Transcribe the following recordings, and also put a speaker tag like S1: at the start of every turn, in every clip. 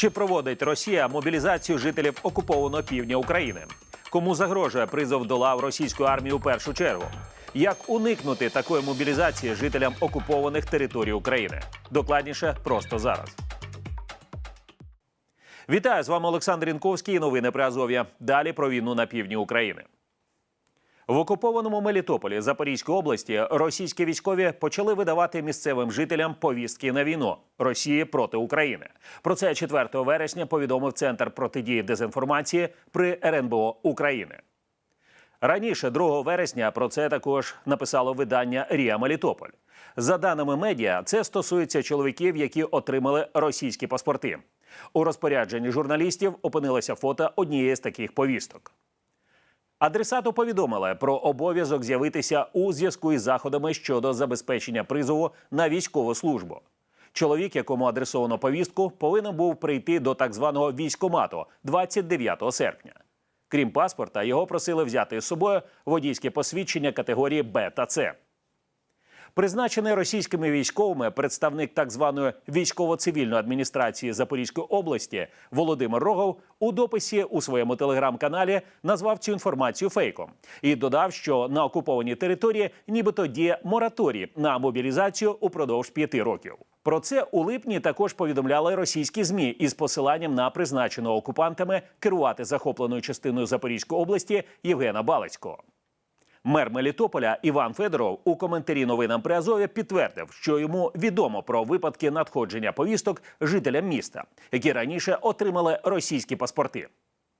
S1: Чи проводить Росія мобілізацію жителів окупованого півдня України? Кому загрожує призов до лав російської армії у першу чергу? Як уникнути такої мобілізації жителям окупованих територій України? Докладніше просто зараз. Вітаю з вами Олександр Інковський. і Новини Азов'я. Далі про війну на півдні України. В окупованому Мелітополі Запорізької області російські військові почали видавати місцевим жителям повістки на війну Росії проти України. Про це 4 вересня повідомив Центр протидії дезінформації при РНБО України. Раніше, 2 вересня, про це також написало видання Ріа Мелітополь. За даними медіа, це стосується чоловіків, які отримали російські паспорти. У розпорядженні журналістів опинилося фото однієї з таких повісток. Адресату повідомили про обов'язок з'явитися у зв'язку із заходами щодо забезпечення призову на військову службу. Чоловік, якому адресовано повістку, повинен був прийти до так званого військомату 29 серпня. Крім паспорта, його просили взяти з собою водійське посвідчення категорії Б та С. Призначений російськими військовими представник так званої військово-цивільної адміністрації Запорізької області Володимир Рогов у дописі у своєму телеграм-каналі назвав цю інформацію фейком і додав, що на окупованій території нібито діє мораторій на мобілізацію упродовж п'яти років. Про це у липні також повідомляли російські змі із посиланням на призначеного окупантами керувати захопленою частиною Запорізької області Євгена Балицького. Мер Мелітополя Іван Федоров у коментарі новинам при Азові підтвердив, що йому відомо про випадки надходження повісток жителям міста, які раніше отримали російські паспорти.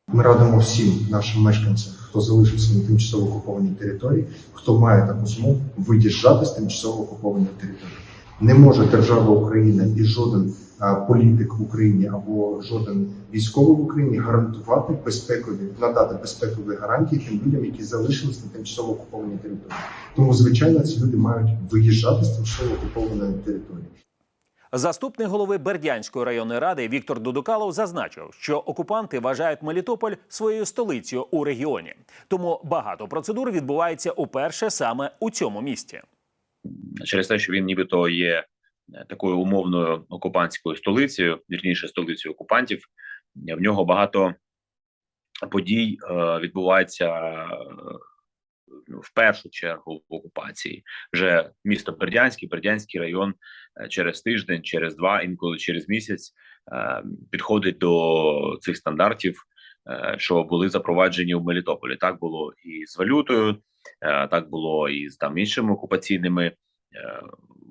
S2: Ми радимо всім нашим мешканцям, хто залишився на тимчасово окупованій території, хто має таку змогу виїжджати з тимчасово окупованої території. Не може держава Україна і жоден політик в Україні або жоден військовий в Україні гарантувати безпекові, надати безпекові гарантії тим людям, які залишились на тимчасово окупованій території. Тому, звичайно, ці люди мають виїжджати з тимчасово окупованої території.
S1: Заступник голови Бердянської районної ради Віктор Дудукалов зазначив, що окупанти вважають Мелітополь своєю столицею у регіоні. Тому багато процедур відбувається уперше саме у цьому місті.
S3: через те, що він нібито є е, такою умовною окупантською столицею, вірніше столицею окупантів. В нього багато подій е, відбувається е, в першу чергу в окупації. Вже місто Бердянський, Бердянський район е, через тиждень, через два, інколи через місяць підходить до цих стандартів, що були запроваджені в Мелітополі. Так було і з валютою, так було і з там іншими окупаційними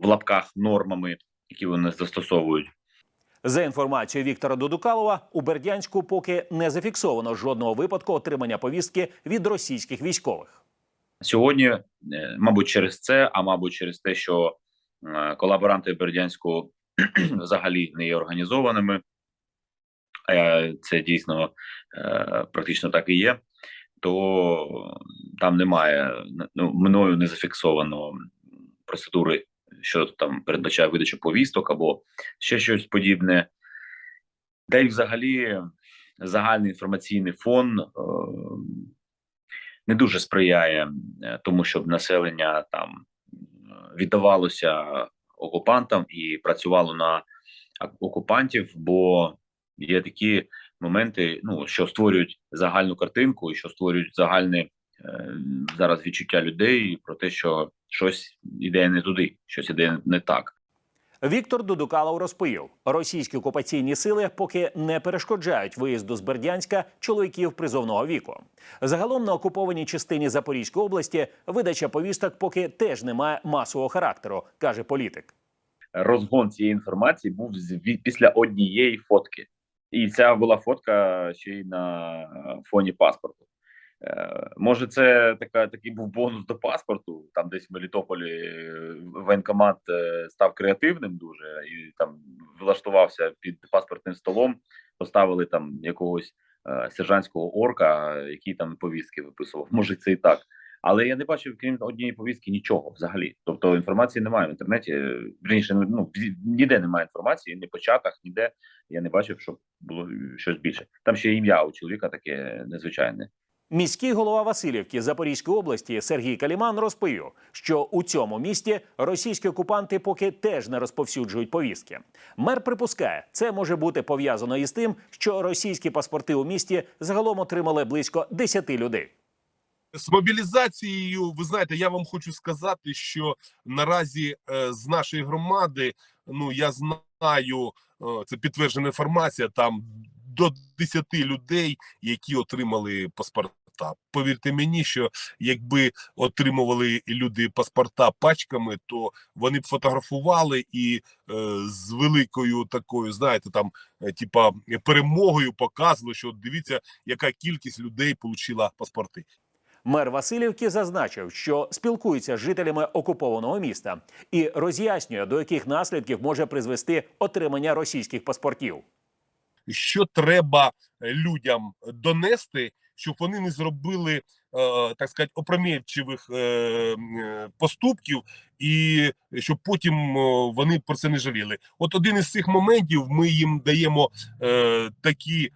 S3: в лапках нормами, які вони застосовують.
S1: За інформацією Віктора Дудукалова, у Бердянську поки не зафіксовано жодного випадку отримання повістки від російських військових.
S3: Сьогодні, е, мабуть, через це, а мабуть, через те, що е, колаборанти Бердянську взагалі не є організованими, е, це дійсно е, практично так і є. То там немає ну, мною не зафіксовано процедури, що там передбачає видачу повісток або ще щось подібне. Та й взагалі загальний інформаційний фон. Е, не дуже сприяє е, тому, щоб населення там е, віддавалося окупантам і працювало на окупантів, бо є такі моменти, ну що створюють загальну картинку, і що створюють загальне е, зараз відчуття людей про те, що щось іде не туди, щось іде не так.
S1: Віктор Дудукалов розповів, російські окупаційні сили поки не перешкоджають виїзду з Бердянська чоловіків призовного віку. Загалом на окупованій частині Запорізької області видача повісток поки теж не має масового характеру, каже політик.
S3: Розгон цієї інформації був після однієї фотки, і ця була фотка ще й на фоні паспорту. Е, Може, це така такий був бонус до паспорту. Там десь в Мелітополі е, воєнкомат е, став креативним дуже і там влаштувався під паспортним столом. Поставили там якогось сержантського орка, який там повістки виписував. Може, це і так. Але я не бачив, крім однієї повістки, нічого взагалі. Тобто інформації немає в інтернеті. е, Вірніше, ну ніде немає інформації, ні по чатах, ніде я не бачив, щоб було щось більше. Там ще ім'я у чоловіка таке незвичайне.
S1: Міський голова Васильівки Запорізької області Сергій Каліман розповів, що у цьому місті російські окупанти поки теж не розповсюджують повістки. Мер припускає, це може бути пов'язано із тим, що російські паспорти у місті загалом отримали близько 10 людей.
S4: З мобілізацією, ви знаєте, я вам хочу сказати, що наразі е, з нашої громади, ну я знаю, е, це підтверджена інформація, там до 10 людей, які отримали паспорта. Повірте мені, що якби отримували люди паспорта пачками, то вони б фотографували і е, з великою такою, знаєте, там, е, типа перемогою показували, що от дивіться, яка кількість людей отримала паспорти.
S1: Мер Васильівки зазначив, що спілкується з жителями окупованого міста і роз'яснює, до яких наслідків може призвести отримання російських паспортів.
S4: що треба людям донести, щоб вони не зробили, е, так сказати, опрометчивих е, е, поступків, і щоб потім вони про це не жаліли. От один із цих моментів ми їм даємо такі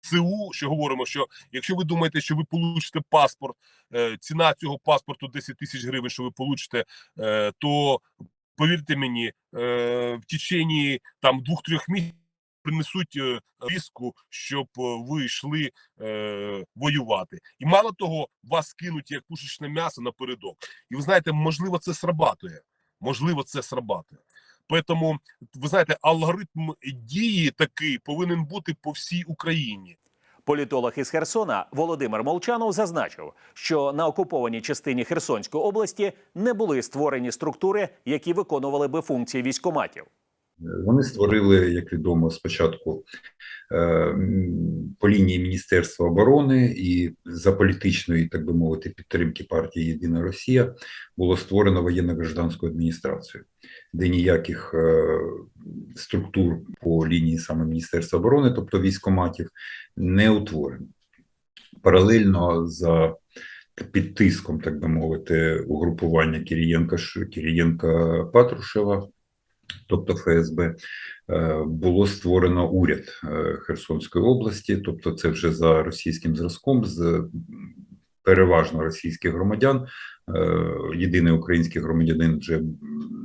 S4: ЦУ, що говоримо, що якщо ви думаєте, що ви получите паспорт, ціна цього паспорту 10 тисяч гривень, що ви получите, то повірте мені, в течение там двох-трьох місяців принесуть е, віску, щоб е, ви йшли е, воювати. І мало того, вас кинуть як пушечне м'ясо напередок. І ви знаєте, можливо, це срабатує. Можливо, це срабатує. Тому, ви знаєте, алгоритм дії такий повинен бути по всій Україні.
S1: Політолог із Херсона Володимир Молчанов зазначив, що на окупованій частині Херсонської області не були створені структури, які виконували би функції військоматів.
S5: Вони створили, як відомо, спочатку е, по лінії Міністерства оборони і за політичної, так би мовити, підтримки партії Єдина Росія було створено воєнно-гражданську адміністрацію, де ніяких е, структур по лінії саме Міністерства оборони, тобто військоматів, не утворено. Паралельно за під тиском, так би мовити, угрупування Кирієнка Кирієнка Патрушева тобто ФСБ, е, було створено уряд е, Херсонської області, тобто це вже за російським зразком, з переважно російських громадян. Е, Єдиний український громадянин вже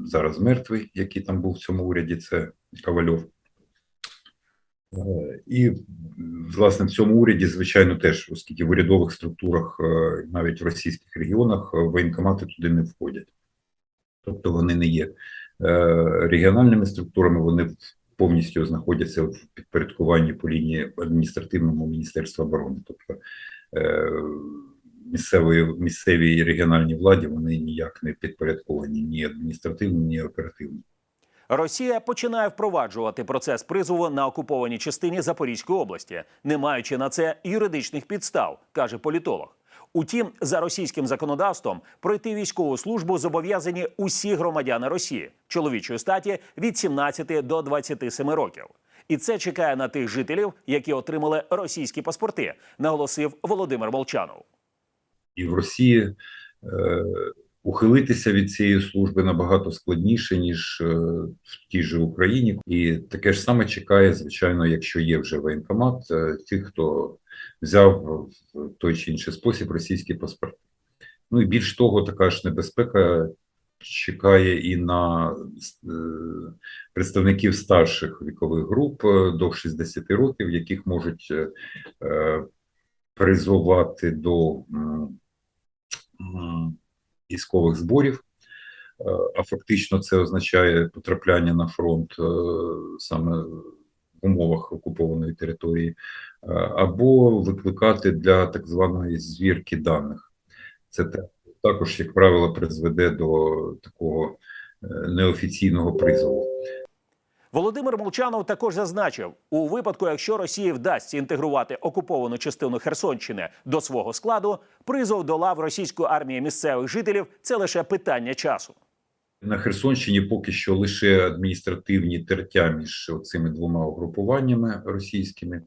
S5: зараз мертвий, який там був в цьому уряді, це Ковальов. І, власне, в цьому уряді, звичайно, теж, оскільки в урядових структурах, навіть в російських регіонах, воєнкомати туди не входять. Тобто вони не є регіональними структурами, вони повністю знаходяться в підпорядкуванні по лінії адміністративному Міністерства оборони. Тобто е, місцевої, місцевій регіональній владі вони ніяк не підпорядковані ні адміністративно, ні оперативно.
S1: Росія починає впроваджувати процес призову на окупованій частині Запорізької області, не маючи на це юридичних підстав, каже політолог. Утім, за російським законодавством пройти військову службу зобов'язані усі громадяни Росії чоловічої статі від 17 до 27 років. І це чекає на тих жителів, які отримали російські паспорти, наголосив Володимир Молчанов.
S5: І в Росії е, ухилитися від цієї служби набагато складніше, ніж е, в тій же Україні. І таке ж саме чекає, звичайно, якщо є вже воєнкомат, е, тих, хто взяв в той чи інший спосіб російський паспорт. Ну і більш того, така ж небезпека чекає і на е, представників старших вікових груп е, до 60 років, яких можуть е, е, до військових зборів. Е, А фактично це означає потрапляння на фронт е, саме в умовах окупованої території, е, або викликати для так званої звірки даних. Це також, як правило, призведе до такого е, неофіційного призову.
S1: Володимир Молчанов також зазначив, у випадку, якщо Росії вдасться інтегрувати окуповану частину Херсонщини до свого складу, призов до лав російської армії місцевих жителів це лише питання часу.
S5: На Херсонщині поки що лише адміністративні тертя між цими двома угрупуваннями російськими е,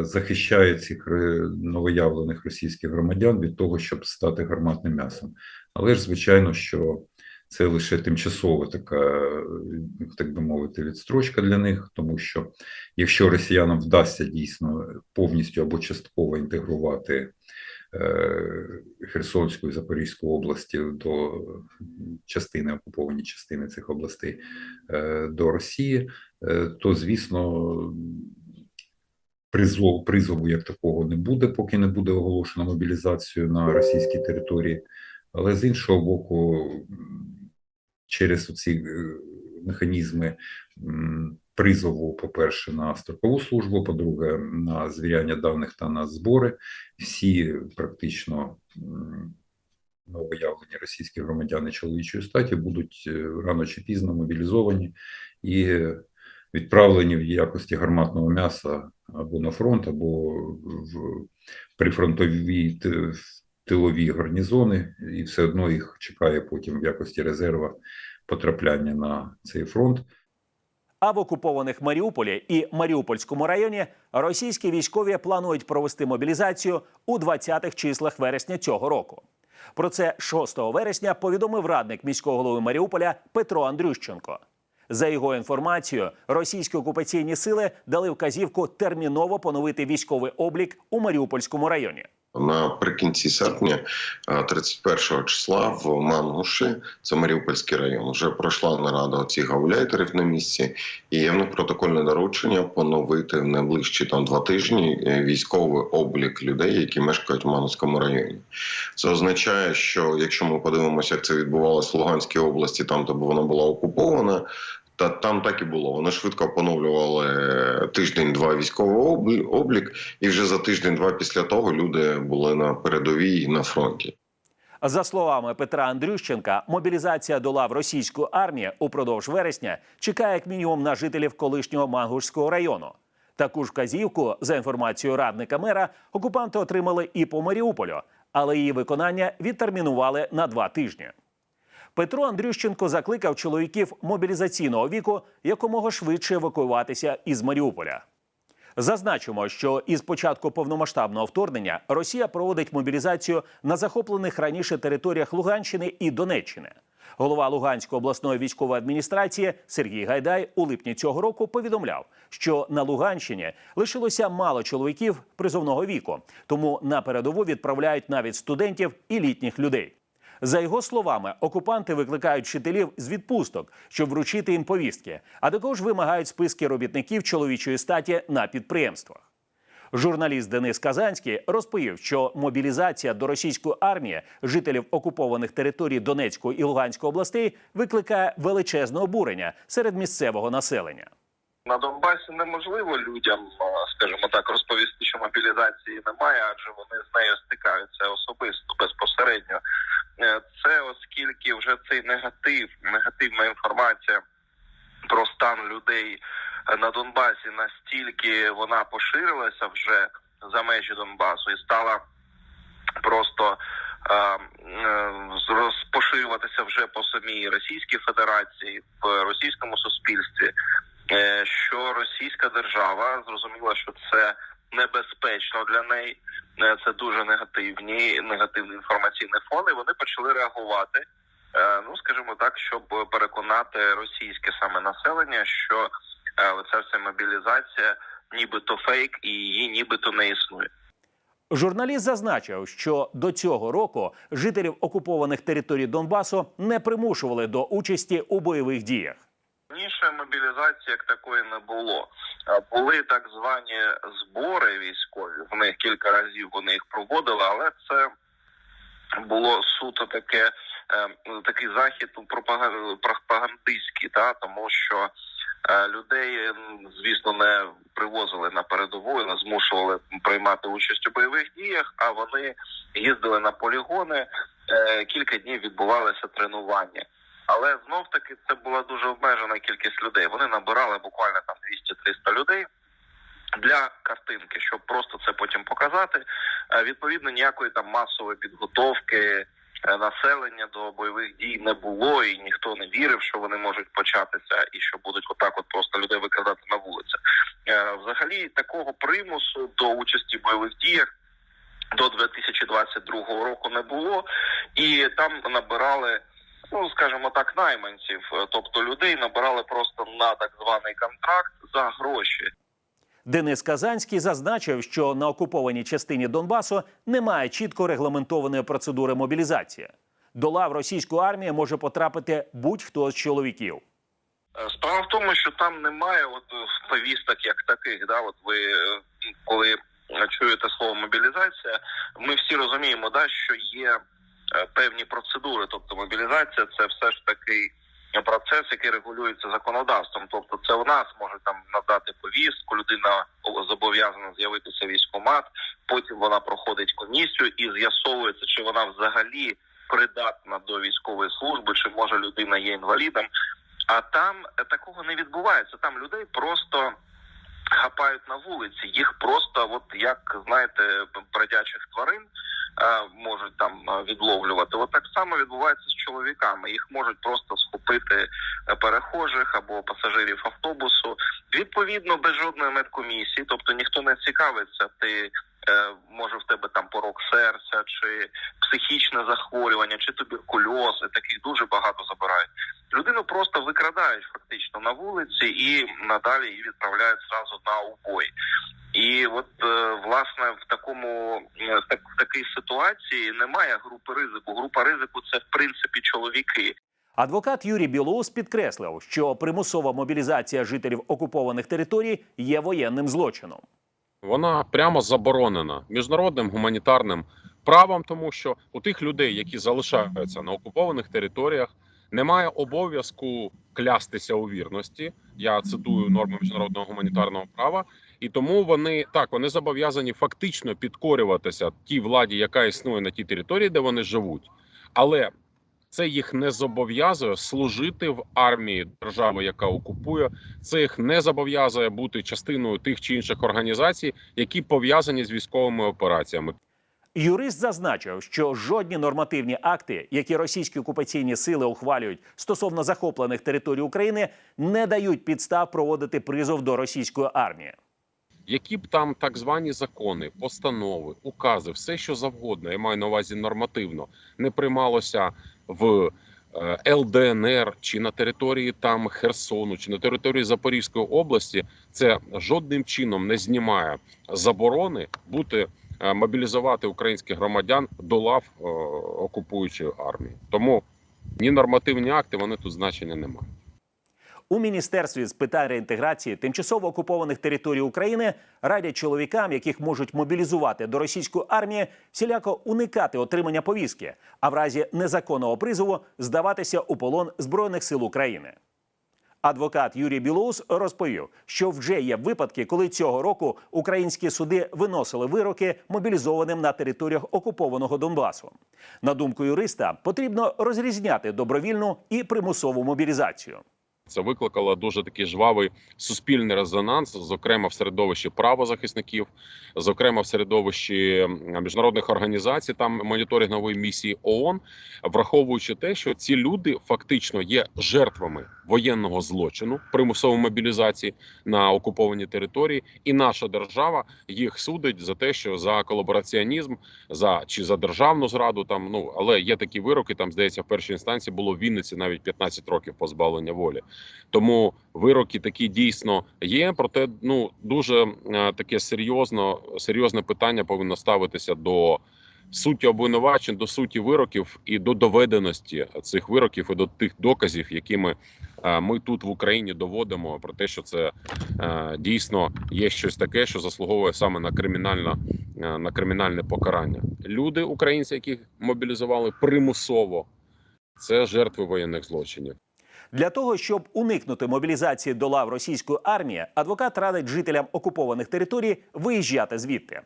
S5: захищає цих е, новоявлених російських громадян від того, щоб стати гарматним м'ясом. Але ж звичайно, що це лише тимчасова така, так би мовити, відстрочка для них, тому що якщо росіянам вдасться дійсно повністю або частково інтегрувати е, Херсонську і Запорізьку області до частини окуповані частини цих областей е, до Росії, е, то звісно призову, призову як такого не буде, поки не буде оголошено мобілізацію на російській території. Але з іншого боку, через ці механізми призову, по-перше, на строкову службу, по-друге, на звіряння даних та на збори, всі практично новоявлені російські громадяни чоловічої статі будуть е, рано чи пізно мобілізовані і відправлені в якості гарматного м'яса або на фронт, або в прифронтові ти- тилові гарнізони, і все одно їх чекає потім в якості резерва потрапляння на цей фронт.
S1: А в окупованих Маріуполі і Маріупольському районі російські військові планують провести мобілізацію у 20-х числах вересня цього року. Про це 6 вересня повідомив радник міського голови Маріуполя Петро Андрющенко. За його інформацією, російські окупаційні сили дали вказівку терміново поновити військовий облік у Маріупольському районі.
S6: Наприкінці серпня, е, 31 числа, в Мангуші, це Маріупольський район, вже пройшла нарада цих гауляйтерів на місці, і є в них протокольне доручення поновити в найближчі там два тижні е, військовий облік людей, які мешкають в Мангуському районі. Це означає, що якщо ми подивимося, як це відбувалося в Луганській області, там де вона була окупована. Та там так і було. Вони швидко поновлювали тиждень-два військовий облік, і вже за тиждень-два після того люди були на передовій і на фронті.
S1: За словами Петра Андрющенка, мобілізація до лав російської армії упродовж вересня чекає як мінімум на жителів колишнього Мангушського району. Таку ж вказівку, за інформацією радника мера, окупанти отримали і по Маріуполю, але її виконання відтермінували на два тижні. Петро Андрющенко закликав чоловіків мобілізаційного віку якомога швидше евакуюватися із Маріуполя. Зазначимо, що із початку повномасштабного вторгнення Росія проводить мобілізацію на захоплених раніше територіях Луганщини і Донеччини. Голова Луганської обласної військової адміністрації Сергій Гайдай у липні цього року повідомляв, що на Луганщині лишилося мало чоловіків призовного віку, тому на передову відправляють навіть студентів і літніх людей. За його словами, окупанти викликають вчителів з відпусток, щоб вручити їм повістки, а також вимагають списки робітників чоловічої статі на підприємствах. Журналіст Денис Казанський розповів, що мобілізація до російської армії жителів окупованих територій Донецької і Луганської областей викликає величезне обурення серед місцевого населення.
S7: На Донбасі неможливо людям, скажімо так, розповісти, що мобілізації немає, адже вони з нею стикаються особисто безпосередньо. Е, Це оскільки вже цей негатив, негативна інформація про стан людей е, на Донбасі настільки вона поширилася вже за межі Донбасу і стала просто е, е, поширюватися вже по самій Російській Федерації в російському суспільстві що російська держава зрозуміла, що це небезпечно для неї, е, це дуже негативні, негативний інформаційний фон, і вони почали реагувати. е, Ну, скажімо так, щоб переконати російське саме населення, що е, оця вся мобілізація нібито фейк і її нібито не існує.
S1: Журналіст зазначив, що до цього року жителів окупованих територій Донбасу не примушували до участі у бойових діях.
S7: Раніше мобілізації як такої не було. Були так звані збори військові. В них кілька разів вони їх проводили, але це було суто таке, е, такий захід ну, пропага- пропагандистський, та тому що е, людей, звісно, не привозили на передову, не змушували приймати участь у бойових діях. А вони їздили на полігони. е, Кілька днів відбувалися тренування. Але знов таки це була дуже обмежена кількість людей. Вони набирали буквально там 200-300 людей для картинки, щоб просто це потім показати. Е, Відповідно, ніякої там масової підготовки е, населення до бойових дій не було, і ніхто не вірив, що вони можуть початися, і що будуть отак, от просто людей викрадати на вулицях. Е, Взагалі, такого примусу до участі в бойових діях. До 2022 року не було, і там набирали ну скажімо так, найманців, Е, тобто людей набирали просто на так званий контракт за гроші.
S1: Денис Казанський зазначив, що на окупованій частині Донбасу немає чітко регламентованої процедури мобілізації. До лав російської армії може потрапити будь-хто з чоловіків.
S7: Е, Справа в тому, що там немає от е, повісток як таких. Да, от ви коли чуєте слово мобілізація, ми всі розуміємо, да, що є певні процедури. Тобто мобілізація це все ж таки процес, який регулюється законодавством. Тобто, це у нас може там надати повістку, людина зобов'язана з'явитися в військкомат, потім вона проходить комісію і з'ясовується, чи вона взагалі придатна до військової служби, чи може людина є інвалідом. А там е, такого не відбувається. Там людей просто хапають на вулиці. Їх просто, от як знаєте, бродячих тварин е, можуть там е, відловлювати. От так само відбувається з чоловіками. Їх можуть просто схопити е, перехожих або пасажирів автобусу. Відповідно, без жодної медкомісії, тобто ніхто не цікавиться, ти е, може в тебе там порок серця, чи психічне захворювання, чи туберкульоз, і таких дуже багато забирають. Людину просто викрадають фактично на вулиці і надалі її відправляють зразу на убой. І от е, власне в такому е, так, в такій ситуації немає групи ризику. Група ризику це в принципі чоловіки.
S1: Адвокат Юрій Білоус підкреслив, що примусова мобілізація жителів окупованих територій є воєнним злочином.
S8: Вона прямо заборонена міжнародним гуманітарним правом, тому що у тих людей, які залишаються на окупованих територіях, немає обов'язку клястися у вірності. Я цитую норми міжнародного гуманітарного права, і тому вони так вони зобов'язані фактично підкорюватися тій владі, яка існує на тій території, де вони живуть, але це їх не зобов'язує служити в армії держави, яка окупує. Це їх не зобов'язує бути частиною тих чи інших організацій, які пов'язані з військовими операціями.
S1: Юрист зазначив, що жодні нормативні акти, які російські окупаційні сили ухвалюють стосовно захоплених територій України, не дають підстав проводити призов до російської армії.
S8: Які б там так звані закони, постанови, укази, все що завгодно, я маю на увазі нормативно, не приймалося в е, ЛДНР чи на території там Херсону, чи на території Запорізької області, це жодним чином не знімає заборони бути е, мобілізувати українських громадян до лав е, окупуючої армії. Тому ні нормативні акти вони тут значення не мають.
S1: У міністерстві з питань реінтеграції тимчасово окупованих територій України радять чоловікам, яких можуть мобілізувати до російської армії, всіляко уникати отримання повістки, а в разі незаконного призову здаватися у полон збройних сил України. Адвокат Юрій Білоус розповів, що вже є випадки, коли цього року українські суди виносили вироки мобілізованим на територіях окупованого Донбасу. На думку юриста, потрібно розрізняти добровільну і примусову мобілізацію.
S8: Це викликало дуже такий жвавий суспільний резонанс, зокрема в середовищі правозахисників, зокрема в середовищі міжнародних організацій, там моніторингової місії ООН, враховуючи те, що ці люди фактично є жертвами воєнного злочину, примусової мобілізації на окупованій території, і наша держава їх судить за те, що за колабораціонізм, за чи за державну зраду, там ну але є такі вироки. Там здається, в першій інстанції було в Вінниці навіть 15 років позбавлення волі. Тому вироки такі дійсно є. Проте ну дуже е, таке серйозно серйозне питання повинно ставитися до суті обвинувачень, до суті вироків і до доведеності цих вироків і до тих доказів, якими е, ми тут в Україні доводимо про те, що це е, дійсно є щось таке, що заслуговує саме на кримінальне, на кримінальне покарання. Люди, українці, яких мобілізували примусово, це жертви воєнних злочинів.
S1: Для того щоб уникнути мобілізації до лав російської армії, адвокат радить жителям окупованих територій виїжджати звідти.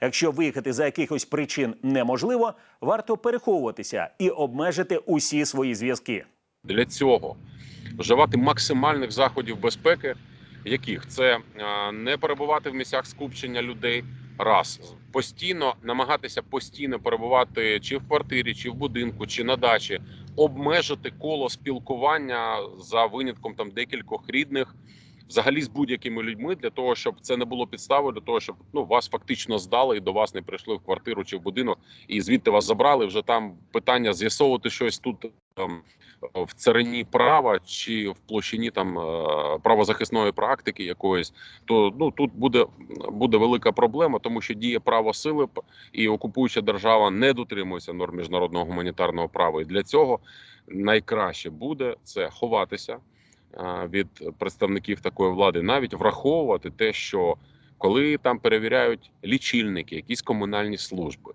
S1: Якщо виїхати за якихось причин неможливо, варто переховуватися і обмежити усі свої зв'язки.
S8: Для цього вживати максимальних заходів безпеки, яких це е, не перебувати в місцях скупчення людей. Раз постійно намагатися постійно перебувати чи в квартирі, чи в будинку, чи на дачі, обмежити коло спілкування за винятком там декількох рідних, взагалі з будь-якими людьми для того, щоб це не було підставою для того, щоб ну вас фактично здали і до вас не прийшли в квартиру чи в будинок, і звідти вас забрали. Вже там питання з'ясовувати щось тут там в царині права чи в площині там е, правозахисної практики якоїсь, то ну тут буде буде велика проблема, тому що діє право сили і окупуюча держава не дотримується норм міжнародного гуманітарного права. І для цього найкраще буде це ховатися від представників такої влади, навіть враховувати те, що коли там перевіряють лічильники, якісь комунальні служби,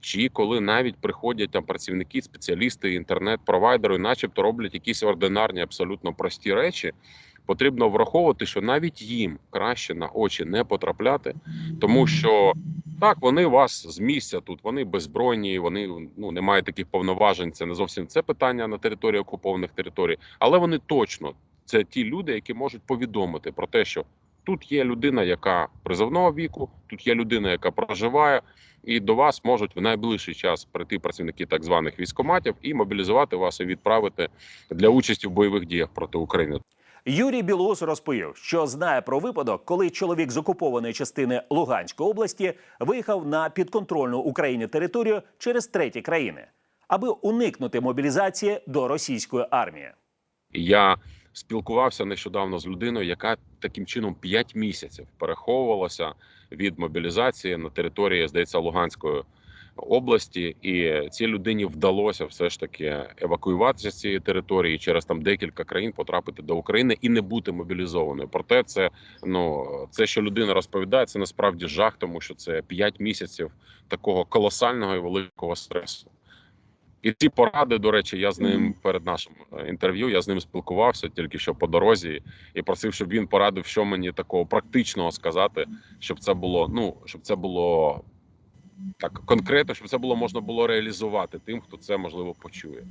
S8: чи коли навіть приходять там працівники, спеціалісти, інтернет-провайдери, начебто роблять якісь ординарні, абсолютно прості речі. Потрібно враховувати, що навіть їм краще на очі не потрапляти, тому що так вони вас з місця тут, вони беззбройні, вони ну не мають таких повноважень. Це не зовсім це питання на території окупованих територій, але вони точно це ті люди, які можуть повідомити про те, що тут є людина, яка призовного віку, тут є людина, яка проживає, і до вас можуть в найближчий час прийти працівники так званих військоматів і мобілізувати вас і відправити для участі в бойових діях проти України.
S1: Юрій Білоус розповів, що знає про випадок, коли чоловік з окупованої частини Луганської області виїхав на підконтрольну Україні територію через треті країни, аби уникнути мобілізації до російської армії.
S8: Я спілкувався нещодавно з людиною, яка таким чином 5 місяців переховувалася від мобілізації на території, здається, Луганської області, і цій людині вдалося все ж таки евакуюватися з цієї території через там декілька країн потрапити до України і не бути мобілізованою. Проте це ну це, що людина розповідає, це насправді жах, тому що це 5 місяців такого колосального і великого стресу. І ці поради, до речі, я з ним перед нашим е, інтерв'ю я з ним спілкувався тільки що по дорозі і просив, щоб він порадив, що мені такого практичного сказати, щоб це було. Ну щоб це було так конкретно, щоб це було можна було реалізувати тим, хто це можливо почує.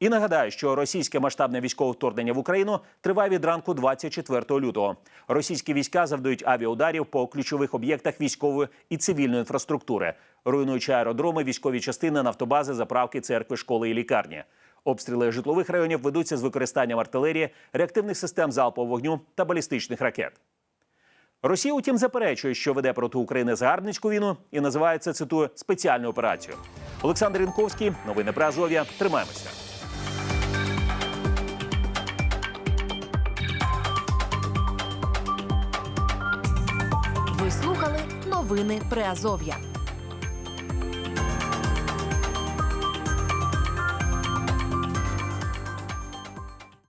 S1: І нагадаю, що російське масштабне військове вторгнення в Україну триває від ранку 24 лютого. Російські війська завдають авіаударів по ключових об'єктах військової і цивільної інфраструктури, руйнуючи аеродроми, військові частини, нафтобази, заправки, церкви, школи і лікарні. Обстріли житлових районів ведуться з використанням артилерії, реактивних систем залпового вогню та балістичних ракет. Росія, утім, заперечує, що веде проти України загарбницьку війну і називає це, цитую, спеціальну операцію. Олександр Інковський, новини про Азов'я. Тримаємося.
S9: Новини Приазов'я.